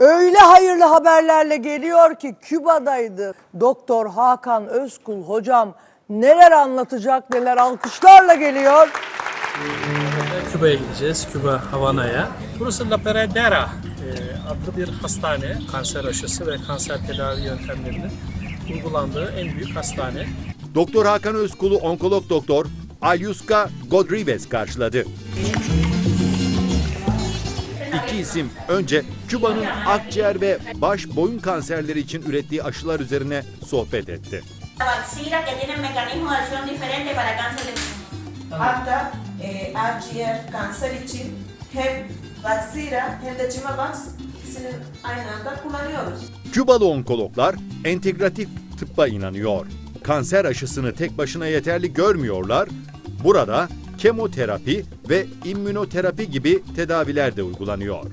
Öyle hayırlı haberlerle geliyor ki Küba'daydı. Doktor Hakan Özkul hocam neler anlatacak neler alkışlarla geliyor. Küba'ya gideceğiz. Küba Havana'ya. Burası La Peredera e, adlı bir hastane. Kanser aşısı ve kanser tedavi yöntemlerinin uygulandığı en büyük hastane. Doktor Hakan Özkul'u onkolog doktor Alyuska Godribes karşıladı. İki isim önce Küba'nın akciğer ve baş boyun kanserleri için ürettiği aşılar üzerine sohbet etti. Hatta e, akciğer kanser için hem Vaxira hem de Cimavax ikisini aynı anda kullanıyoruz. Kübalı onkologlar entegratif tıbba inanıyor. Kanser aşısını tek başına yeterli görmüyorlar. Burada kemoterapi ve immünoterapi gibi tedaviler de uygulanıyor.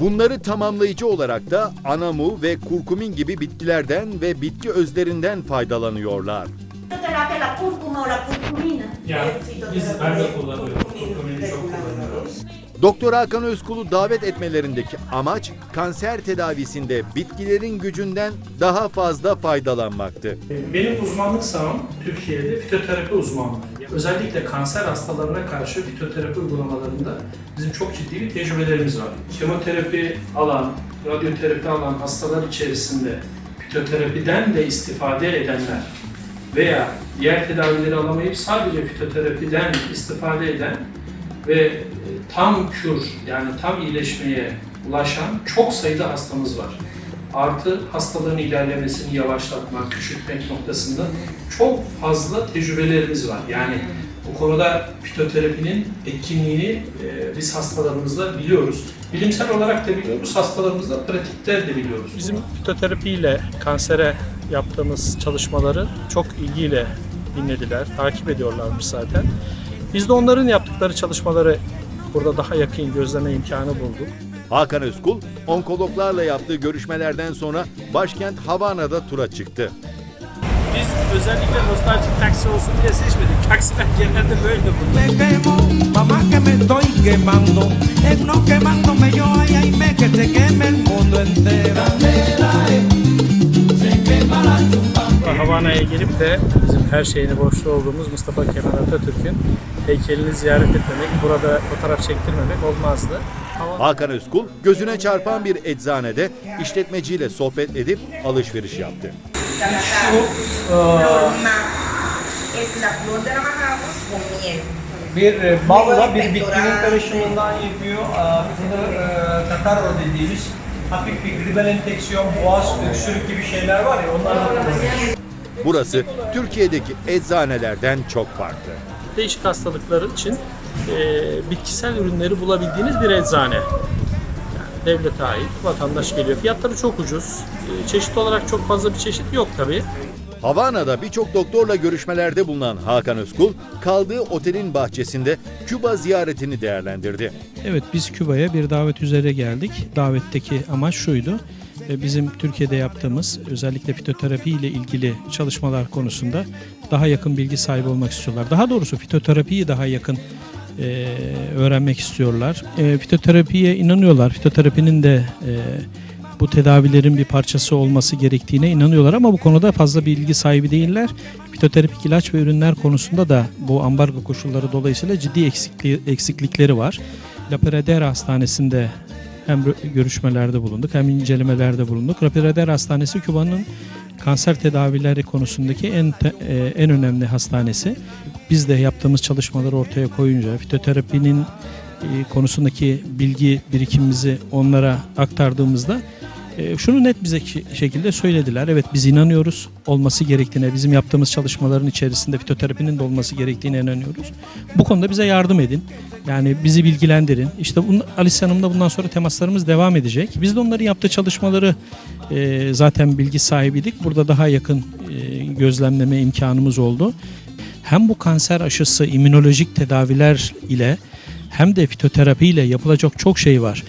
Bunları tamamlayıcı olarak da anamu ve kurkumin gibi bitkilerden ve bitki özlerinden faydalanıyorlar. fitoterapia, la cúrcuma o la curcumina. Ya biz ben de kullanıyorum. kurkumin Kurkumini çok kullanıyoruz. Doktor Hakan Özkul'u davet etmelerindeki amaç kanser tedavisinde bitkilerin gücünden daha fazla faydalanmaktı. Benim uzmanlık sahamım Türkiye'de fitoterapi uzmanlığı. Özellikle kanser hastalarına karşı fitoterapi uygulamalarında bizim çok ciddi bir tecrübelerimiz var. Kemoterapi alan, radyoterapi alan hastalar içerisinde fitoterapiden de istifade edenler veya diğer tedavileri alamayıp sadece fitoterapiden istifade eden ve tam kür yani tam iyileşmeye ulaşan çok sayıda hastamız var. Artı hastaların ilerlemesini yavaşlatmak, küçültmek noktasında çok fazla tecrübelerimiz var. Yani bu konuda fitoterapinin etkinliğini e, biz hastalarımızda biliyoruz. Bilimsel olarak da biliyoruz, hastalarımızda pratikte de biliyoruz. Bizim fitoterapiyle kansere yaptığımız çalışmaları çok ilgiyle dinlediler, takip ediyorlarmış zaten. Biz de onların yaptıkları çalışmaları burada daha yakın gözleme imkanı bulduk. Hakan Özkul, onkologlarla yaptığı görüşmelerden sonra başkent Havana'da tura çıktı. Biz özellikle nostaljik taksi olsun diye seçmedik. Taksiler genelde böyle bunlar. Havana'ya gelip de bizim her şeyini borçlu olduğumuz Mustafa Kemal Atatürk'ün heykelini ziyaret etmemek, burada fotoğraf çektirmemek olmazdı. Havana- Hakan Özkul, gözüne çarpan bir eczanede işletmeciyle sohbet edip alışveriş yaptı. Es la flor de la majama con miel. bir e, balla bir bitkinin karışımından yapıyor. Bizim de e, katarro dediğimiz hafif bir gribel enfeksiyon, boğaz öksürük gibi şeyler var ya onlardan kullanıyoruz. Burası Türkiye'deki eczanelerden çok farklı. Değişik hastalıklar için e, bitkisel ürünleri bulabildiğiniz bir eczane. Yani devlete ait, vatandaş geliyor. Fiyatları çok ucuz. E, çeşit olarak çok fazla bir çeşit yok tabii. Havana'da birçok doktorla görüşmelerde bulunan Hakan Özkul, kaldığı otelin bahçesinde Küba ziyaretini değerlendirdi. Evet biz Küba'ya bir davet üzere geldik. Davetteki amaç şuydu. Bizim Türkiye'de yaptığımız özellikle fitoterapi ile ilgili çalışmalar konusunda daha yakın bilgi sahibi olmak istiyorlar. Daha doğrusu fitoterapiyi daha yakın e, öğrenmek istiyorlar. E, fitoterapiye inanıyorlar. Fitoterapinin de e, bu tedavilerin bir parçası olması gerektiğine inanıyorlar ama bu konuda fazla bilgi sahibi değiller. Fitoterapik ilaç ve ürünler konusunda da bu ambargo koşulları dolayısıyla ciddi eksikliği, eksiklikleri var. La Peradera Hastanesi'nde hem görüşmelerde bulunduk hem incelemelerde bulunduk. La Peradera Hastanesi Küba'nın kanser tedavileri konusundaki en e, en önemli hastanesi. Biz de yaptığımız çalışmaları ortaya koyunca fitoterapinin e, konusundaki bilgi birikimimizi onlara aktardığımızda e, şunu net bize ki- şekilde söylediler. Evet biz inanıyoruz olması gerektiğine, bizim yaptığımız çalışmaların içerisinde fitoterapinin de olması gerektiğine inanıyoruz. Bu konuda bize yardım edin. Yani bizi bilgilendirin. İşte bunun, Alice Hanım'la bundan sonra temaslarımız devam edecek. Biz de onların yaptığı çalışmaları e, zaten bilgi sahibiydik. Burada daha yakın e, gözlemleme imkanımız oldu. Hem bu kanser aşısı immünolojik tedaviler ile hem de fitoterapi ile yapılacak çok şey var.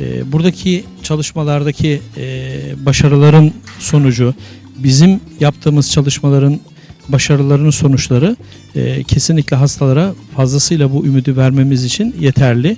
E, buradaki çalışmalardaki e, başarıların sonucu bizim yaptığımız çalışmaların başarılarının sonuçları e, kesinlikle hastalara fazlasıyla bu ümidi vermemiz için yeterli.